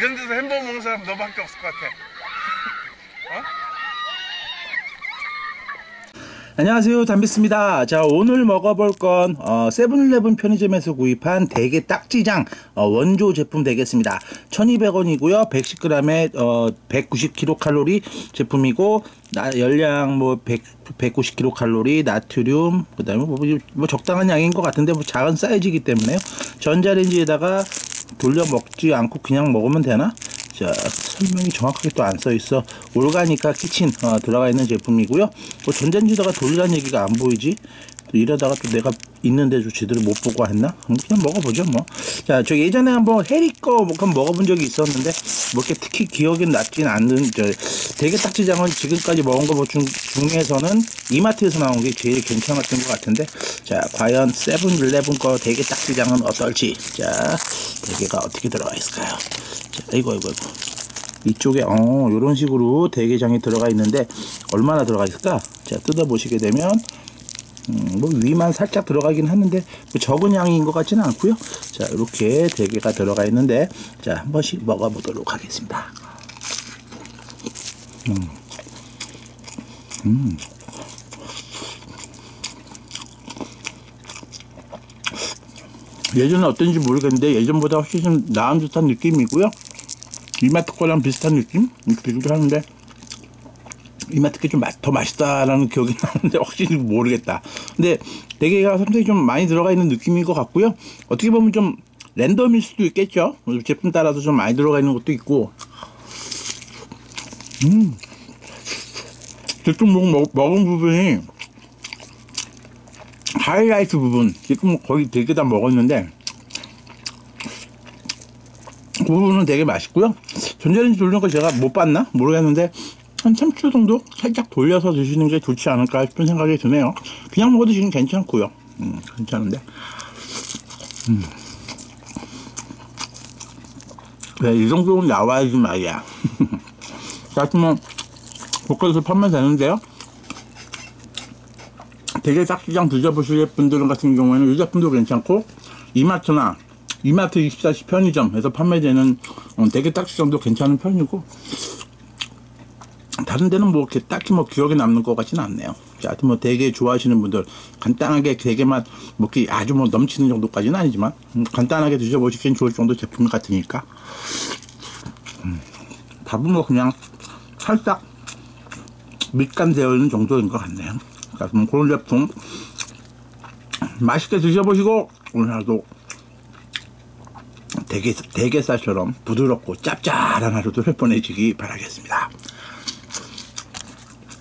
이런 데서 햄버거 먹는 사람 너밖에 없을 것 같아. 어? 안녕하세요. 담비스입니다. 자 오늘 먹어볼 건 어, 세븐일레븐 편의점에서 구입한 대게 딱지장 어, 원조 제품 되겠습니다. 1200원이고요. 110g에 어, 190kcal 제품이고 나, 열량 뭐 100, 190kcal 나트륨 그 다음에 뭐, 뭐 적당한 양인 것 같은데 뭐 작은 사이즈이기 때문에요. 전자레인지에다가 돌려 먹지 않고 그냥 먹으면 되나? 자 설명이 정확하게 또 안 써 있어. 올가니까 키친 어, 들어가 있는 제품이고요. 뭐 전자레인지다가 돌리라는 얘기가 안 보이지 또 이러다가 또 내가 있는데 도 제대로 못 보고 했나? 음, 그냥 먹어보죠 뭐 자 저 예전에 한번 해리 거 뭐, 먹어본 적이 있었는데 뭐 이렇게 특히 기억이 났진 않는 저 대게 딱지장은 지금까지 먹은 거 중, 중에서는 이마트에서 나온 게 제일 괜찮았던 것 같은데 자 과연 세븐일레븐 거 대게 딱지장은 어떨지. 자 대게가 어떻게 들어가 있을까요? 자 이거 이거 이거. 이쪽에 어 요런 식으로 대게장이 들어가 있는데 얼마나 들어가 있을까? 자 뜯어 보시게 되면 음, 뭐 위만 살짝 들어가긴 하는데 뭐 적은 양인 것 같지는 않고요 자 이렇게 대게가 들어가 있는데 자 한 번씩 먹어보도록 하겠습니다 음. 음. 예전에 어떤지 모르겠는데 예전보다 훨씬 좀 나은 듯한 느낌이고요 이마트 거랑 비슷한 느낌? 이렇게 하는데 이마트 게좀더 맛있다라는 기억이 나는데 확실히 모르겠다. 근데 대게가 상당히 좀 많이 들어가 있는 느낌인 것 같고요. 어떻게 보면 좀 랜덤일 수도 있겠죠. 제품 따라서 좀 많이 들어가 있는 것도 있고. 음. 지금 먹, 먹은 부분이 하이라이트 부분 지금 거의 되게 다 먹었는데 그 부분은 되게 맛있고요 전자레인지 돌리는 거 제가 못 봤나 모르겠는데 한 3초 정도 살짝 돌려서 드시는 게 좋지 않을까 싶은 생각이 드네요. 그냥 먹어도 지금 괜찮고요. 음, 괜찮은데. 음. 네, 이 정도는 나와야지 말이야. 자 그러면 곳곳에서 판매 되는데요. 되게 싹시장 드셔보실 분들 같은 경우에는 이 제품도 괜찮고 이마트나 이마트 24시 편의점에서 판매되는 어, 되게 딱지장도 괜찮은 편이고 다른 데는 뭐 이렇게 딱히 뭐 기억에 남는 것 같지는 않네요. 자, 하여튼 뭐 되게 좋아하시는 분들 간단하게 되게만 먹기 아주 뭐 넘치는 정도까지는 아니지만 음, 간단하게 드셔보시기엔 좋을 정도 제품 같으니까 음, 밥은 뭐 그냥 살짝 밑간 되어 있는 정도인 것 같네요. 자, 그럼 그런 제품 맛있게 드셔보시고 오늘 하루도 대게, 대게살처럼 부드럽고 짭짤한 하루도 보내시기 바라겠습니다.